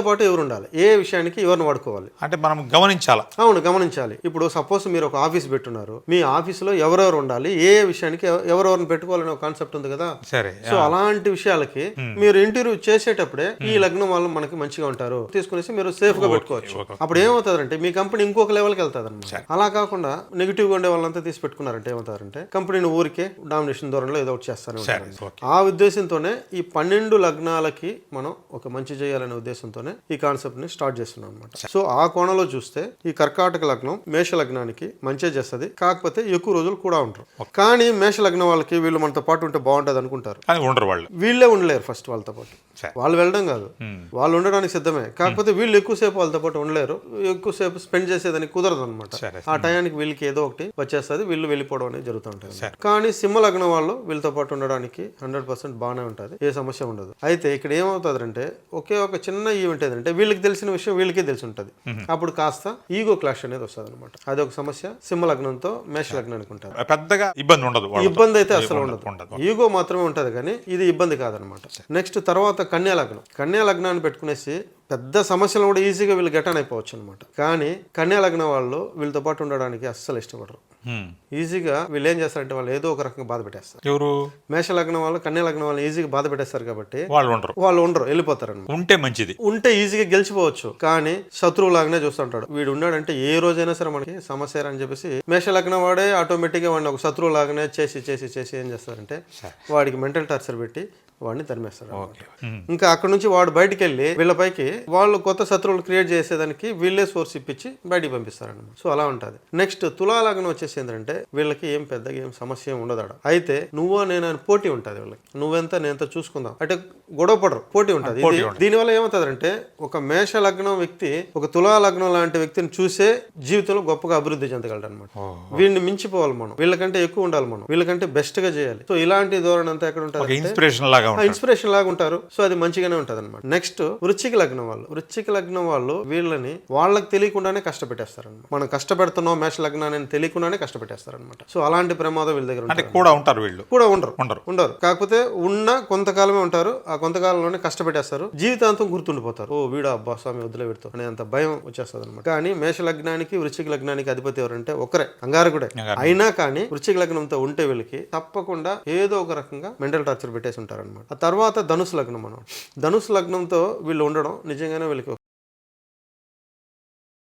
పాటు ఎవరు ఉండాలి? ఏ విషయానికి ఎవరిని వాడుకోవాలి? అంటే మనం గమనించాల? అవును గమనించాలి. ఇప్పుడు సపోజ్ మీరు ఒక ఆఫీస్ పెట్టున్నారు. మీ ఆఫీసులో ఎవరెవరు ఉండాలి? ఏ విషయానికి ఎవ- ఎవరెవరిని పెట్టుకోవాలనే ఒక కాన్సెప్ట్ ఉంది కదా? సరే సో అలాంటి విషయాలకి మీరు ఇంటర్వ్యూ చేసేటప్పుడే ఈ లగ్నం వాళ్ళు మనకి మంచిగా ఉంటారు. తీసుకునేసి మీరు సేఫ్గా పెట్టుకోవచ్చు. అప్పుడు ఏమవుతాదంటే మీ కంపెనీ ఇంకొక లెవెల్కి వెళ్తుంది అనమాట అలా కాకుండా నెగిటివ్గా ఉండే వాళ్ళంతా తీసి పెట్టుకున్నారంటే ఏమవుతారంటే కంపెనీని ఊరికే డామినేషన్ ధోరణిలో ఏదో ఒకటి ఓకే. ఆ ఉద్దేశంతోనే ఈ పన్నెండు లగ్నాలకి మనం ఒక మంచి చేయాలనే ఉద్దేశంతోనే ఈ కాన్సెప్ట్ని స్టార్ట్ చేస్తున్నాం అనమాట సో ఆ కోణంలో చూస్తే ఈ కర్కాటక లగ్నం మేష లగ్నానికి మంచి చేస్తుంది. కాకపోతే ఎక్కువ రోజులు కూడా ఉంటారు కానీ మేష లగ్నం వాళ్ళకి వీళ్ళు మనతో పాటు ఉంటే బాగుంటుంది అనుకుంటారు. ఉండరు వాళ్ళు. వీళ్ళే ఉండలేరు ఫస్ట్ వాళ్ళతో పాటు. వాళ్ళు వెళ్ళడం కాదు. వాళ్ళు ఉండడానికి సిద్ధమే. కాకపోతే వీళ్ళు ఎక్కువసేపు వాళ్ళతో పాటు ఉండలేరు. ఎక్కువసేపు స్పెండ్ చేసేదానికి కుదరదు అనమాట. ఆ టయానికి వీళ్ళకి ఏదో ఒకటి వచ్చేస్తుంది. వీళ్ళు వెళ్ళిపోవడం అనేది జరుగుతుంటుంది కానీ సింహ లగ్నం వాళ్ళు వీళ్ళతో పాటు ఉండడానికి హండ్రెడ్ పర్సెంట్ బాగానే ఉంటుంది. ఏ సమస్య ఉండదు. అయితే ఇక్కడ ఏమవుతుందంటే ఒకే ఒక చిన్న ఈవెంట్ ఏదంటే వీళ్ళకి తెలిసిన విషయం వీళ్ళకే తెలిసి ఉంటుంది అప్పుడు కాస్త ఈగో క్లాష్ అనేది వస్తుంది అనమాట అది ఒక సమస్య. సింహ లగ్నంతో మేష లగ్నానికి ఉంటుంది. పెద్దగా ఇబ్బంది ఉండదు. ఇబ్బంది అయితే అసలు ఉండదు ఉండదు. ఈగో మాత్రమే ఉంటది కానీ ఇది ఇబ్బంది కాదనమాట నెక్స్ట్ తర్వాత కన్యా లగ్నం కన్యా లగ్నాన్ని పెట్టుకునేసి పెద్ద సమస్యలు కూడా ఈజీగా వీళ్ళు గెటాన్ అయిపోవచ్చు అనమాట కానీ కన్యా లగ్నం వాళ్ళు వీళ్ళతో పాటు ఉండడానికి అస్సలు ఇష్టపడరు. ఈజీగా వీళ్ళు ఏం చేస్తారంటే వాళ్ళు ఏదో ఒక రకంగా బాధ పెట్టేస్తారు. ఎవరు? మేష లగ్నం వాళ్ళు కన్యా లగ్నం వాళ్ళు ఈజీగా బాధ పెట్టేస్తారు కాబట్టి వాళ్ళు ఉండరు. వాళ్ళు ఉండరు వెళ్ళిపోతారు ఉంటే మంచిది. ఉంటే ఈజీగా గెలిచిపోవచ్చు. కానీ శత్రువు లాగానే చూస్తుంటాడు వీడు ఉన్నాడంటే ఏ రోజైనా సరే మనకి సమస్య అని చెప్పేసి మేష లగ్నం వాడే ఆటోమేటిక్గా వాడిని ఒక శత్రువు లాగానే చేసి చేసి చేసి ఏం చేస్తారంటే వాడికి మెంటల్ టార్చర్ పెట్టి వాడిని. హ్మ్. ఇంకా అక్కడ నుంచి వాడు బయటికి వెళ్ళి వీళ్ళపైకి వాళ్ళు కొత్త శత్రువులు క్రియేట్ చేసేదానికి వీళ్ళే సోర్స్ ఇప్పించి బయటికి పంపిస్తారన్నమాట. సో అలా ఉంటుంది. నెక్స్ట్ తులా లగ్నం వచ్చేసి ఏంటంటే వీళ్ళకి ఏం పెద్దగా ఏం సమస్య ఉండదు ఆడ. అయితే నువ్వో నేను అని పోటీ ఉంటుంది వీళ్ళకి. నువ్వెంత నేనెంత చూసుకుందాం. అంటే గొడవ పడరు. పోటీ ఉంటుంది. దీనివల్ల ఏమవుతుందంటే ఒక మేష లగ్నం వ్యక్తి ఒక తులా లగ్నం లాంటి వ్యక్తిని చూసే జీవితంలో గొప్పగా అభివృద్ధి చెందగలడు అనమాట. వీడిని మించిపోవాలి మనం. వీళ్ళకంటే ఎక్కువ ఉండాలి మనం. వీళ్ళకంటే బెస్ట్గా చేయాలి. సో ఇలాంటి ధోరణి అంతా ఎక్కడ ఉంటుంది ఇన్స్పిరేషన్ లాగా ఇన్స్పిరేషన్ లాగా ఉంటారు. సో అది మంచిగానే ఉంటది అనమాట నెక్స్ట్ వృచ్చిక లగ్నం వాళ్ళు. వృచ్చిక లగ్నం వాళ్ళు వీళ్ళని వాళ్ళకి తెలియకుండానే కష్టపెట్టేస్తారు అనమాట మనం కష్టపెడుతున్నాం మేష లగ్నాన్ని తెలియకుండానే కష్టపెట్టేస్తారు అనమాట సో అలాంటి ప్రమాదం వీళ్ళ దగ్గర అంటే కూడా ఉంటారు వీళ్ళు. కూడా ఉండరు. ఉండరు. ఉండరు. కాకపోతే ఉన్న కొంతకాలమే ఉంటారు. ఆ కొంతకాలంలోనే కష్టపెట్టేస్తారు. జీవితాంతం గుర్తుండిపోతారు. ఓ వీడు అబ్బా స్వామి వదిలే పెడుతూ అనే అంత భయం వచ్చేస్తుంది అనమాట కానీ మేష లగ్నానికి వృచ్చిక లగ్నానికి అధిపతి ఎవరంటే ఒకరే అంగారకుడే. అంగారకుడే. అయినా కానీ వృచ్చిక లగ్నంతో ఉంటే వీళ్ళకి తప్పకుండా ఏదో ఒక రకంగా మెంటల్ టార్చర్ పెట్టేసి ఉంటారు అనమాట ఆ తర్వాత ధనుసు లగ్నం అనమాట ధనుసు లగ్నంతో వీళ్ళు ఉండడం నిజంగానే వీళ్ళకి